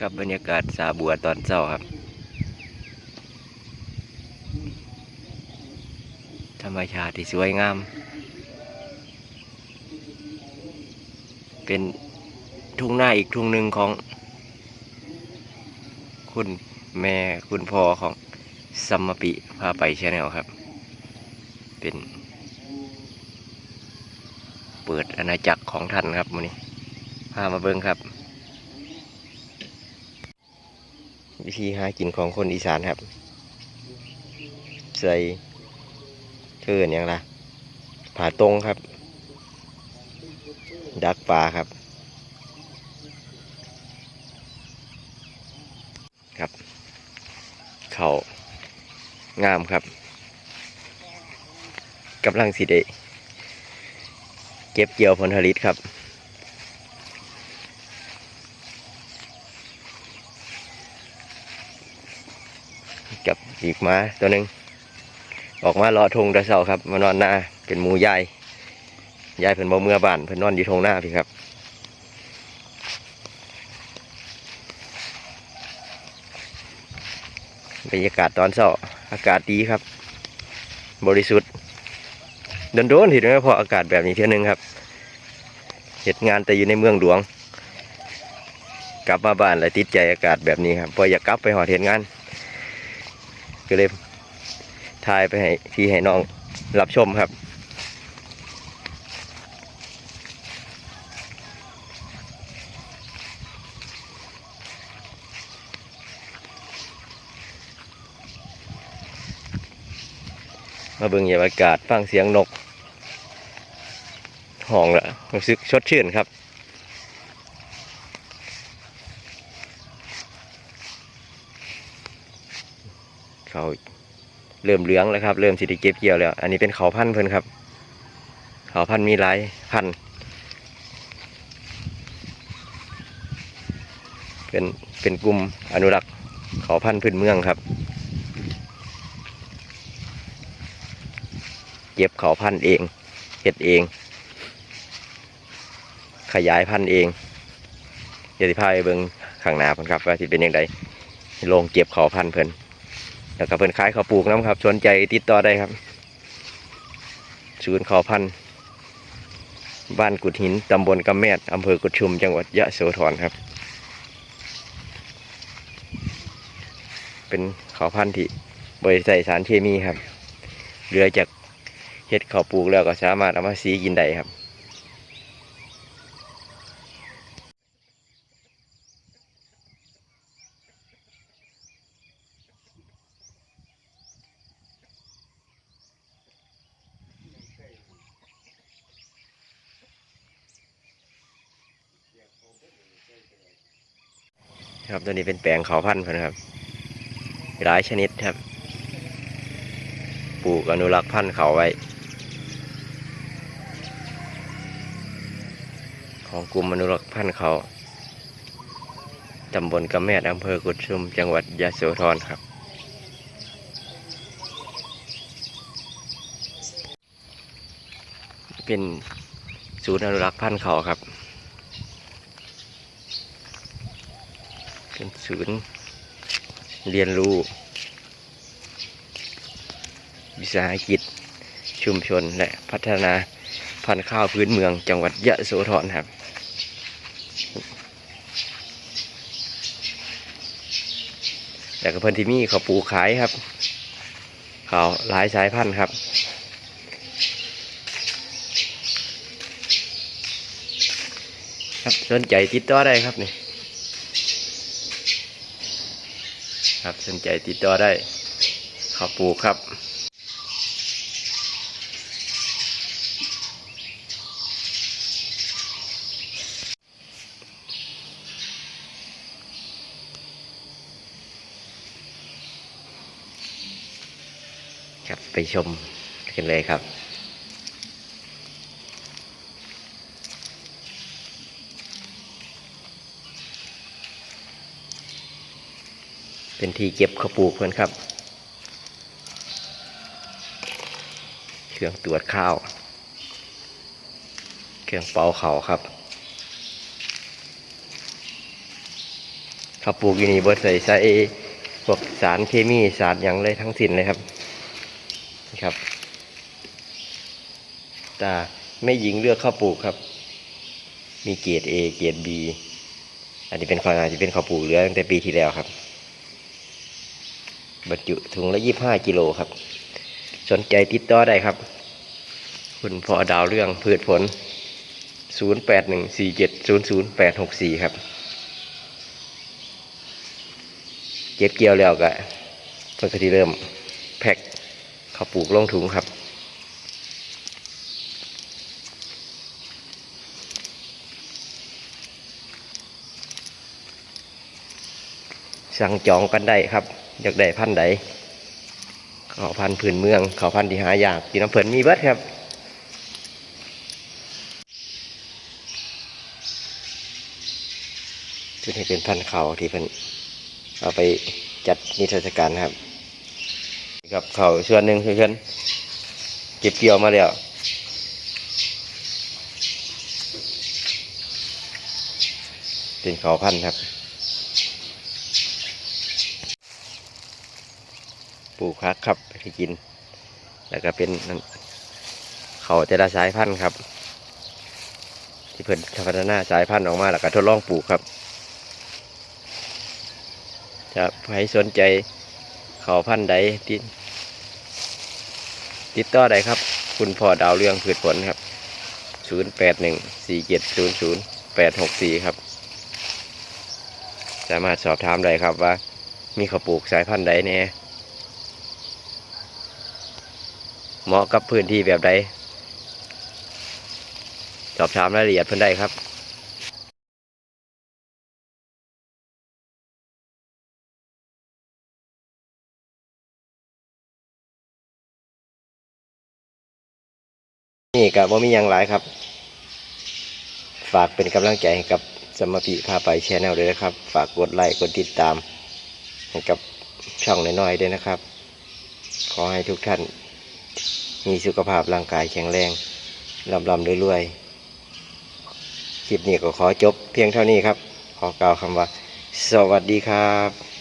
กับบรรยากาศสาบัวตอนเช้าครับ ธรรมชาติที่สวยงาม เป็นทุ่งหน้าอีกทุ่งหนึ่งของ คุณแม่คุณพ่อของซัมมปิพาไปชาแนลครับ เป็น เปิดอาณาจักรของท่านครับวันนี้พามาเบิ่งครับ วิธีหากินของคนอีสานครับ ใส่เทือนอย่างละผาตรงครับ ดักปลาครับ ครับ เขางามครับกำลังสิได้เก็บเกี่ยวผลผลิตครับ กับอีกหมาตัวหนึ่งออกมารอทงตะเสาครับ มานอนหน้าเป็นหมูยายยายเพิ่นบ่เมื่อบ้านเพิ่นนอนอยู่ทงหน้าพี่ครับบรรยากาศตอนเช้าอากาศดีครับ บริสุทธิ์โดนๆทีเดียวพออากาศแบบนี้เท่านึงครับเหตุงานแต่อยู่ในเมืองหลวง กลับมาบ้านแล้วติดใจอากาศแบบนี้ครับพออยากกลับไปหอเหตุงาน ก็เลยถ่ายไปให้พี่ให้น้องรับชมครับมาเบิ่งบรรยากาศฟังเสียงนกห้องละรู้สึกชดชื่นครับ เขาเริ่มเหลืองแล้วครับ เริ่มสิได้เก็บเกี่ยวแล้ว อันนี้เป็นเขาพันธุ์เพิ่นครับ เขาพันธุ์มีหลายพันธุ์เป็นเป็นกลุ่มอนุรักษ์เขาพันธุ์พื้นเมืองครับ เก็บเขาพันธุ์เองเฮ็ดเอง ขยายพันธุ์เองเดี๋ยวสิพาไปเบิ่งข้างหน้าเพิ่นครับว่าสิเป็นยังไงลงเก็บเขาพันธุ์เพิ่น แล้วก็เพิ่นขายข้าวปลูกน้ำครับสนใจติดต่อได้ครับศูนย์ข้าพันธ์บ้านกุดหินตำบลกำแมดอำเภอกุดชุมจังหวัดยะโสธรครับ เป็นข้าวพันธุ์ที่บริใส่สารเคมีครับเหลือจากเฮ็ดข้าวปลูกแล้วก็สามารถเอามาสีกินได้ครับ ครับตัวนี้เป็นแปลงเขาพันธุ์ครับหลายชนิดครับ ปลูกอนุรักษ์พันธุ์เขาไว้ ของกลุ่มอนุรักษ์พันธุ์เขาตำบลกำแมดอำเภอกุดชุม จังหวัดยะโสธรครับ เป็นศูนย์อนุรักษ์พันธุ์เขาครับ เป็น ศูนย์เรียนรู้ วิสาหกิจชุมชนและพัฒนาพันธุ์ข้าวพื้นเมืองจังหวัดยะโสธรครับแล้วก็เพิ่นที่มีเขาวปลูกขายครับ เขาวหลายสายพันธุ์ครับ ครับสนใจติดต่อได้ครับนี่ ครับสนใจติดต่อได้ข้าวปูครับครับไปชมกันเลยครับ เป็นที่เก็บข้าวปลูกเพื่อนครับ เครื่องตรวจข้าว เครื่องเป่าเขาครับเขาปลูกอยู่นี่บดใส่ใส่พวกสารเคมีสารอย่างเลยทั้งสิ้นเลยครับนี่ครับตาไม่หญิงเลือกข้าวปลูกครับ มีเกรด A เกรด B อันนี้เป็นความอาจจะเป็นข้าวปลูกเหลือตั้งแต่ปีที่แล้วครับ บรรจุถุงละยี่ห้ากิโลครับ สนใจติดต่อได้ครับ คุณพอดาวเรื่องพืชผล 0 8 1 4 7 0 0 8 6 4 ครับเก็บเกี่ยวแล้วก็เพิ่นก็ที่เริ่มแพ็คข้าวปลูกลงถุงครับสั่งจองกันได้ครับ อยากได้พันธุ์ใดเขาพันธุ์พื้นเมืองเขาพันธุ์ที่หายากที่น้ำเพิ่นมีเบิดครับซึ่งให้เป็นพันธุ์เขาที่เพิ่นเอาไปจัดนิทรรศการครับนี่ครับเขาส่วนหนึ่งคือเพิ่นเก็บเกี่ยวมาแล้วเป็นเขาพันธุ์ครับ ลูกพักครับให้กิน แล้วก็เป็นเขาแต่ละสายพันธุ์ครับ ที่เพิ่นพัฒนาสายพันธุ์ออกมาแล้วก็ทดลองปลูกครับ จะใครสนใจเขาพันธุ์ใดติดติดต่อได้ครับ คุณพ่อดาวเรื่องพืชผลครับ 0 8 1 4 7 0 0 8 6 4 ครับ สามารถสอบถามได้ครับว่ามีข้าวปลูกสายพันธุ์ใดแน่ เหมาะกับพื้นที่แบบใดสอบถามรายละเอียดเพิ่นได้ครับนี่กับว่ามีอย่างหลายครับ ฝากเป็นกำลังใจให้กับสมปิพาไปแชนแนลด้วยนะครับ ฝากกดไลค์กดติดตามให้กับช่องน้อยๆด้วยนะครับ ขอให้ทุกท่าน มีสุขภาพร่างกายแข็งแรงลำลำรวยๆ คลิปนี้ก็ขอจบเพียงเท่านี้ครับ ขอกล่าวคำว่า สวัสดีครับ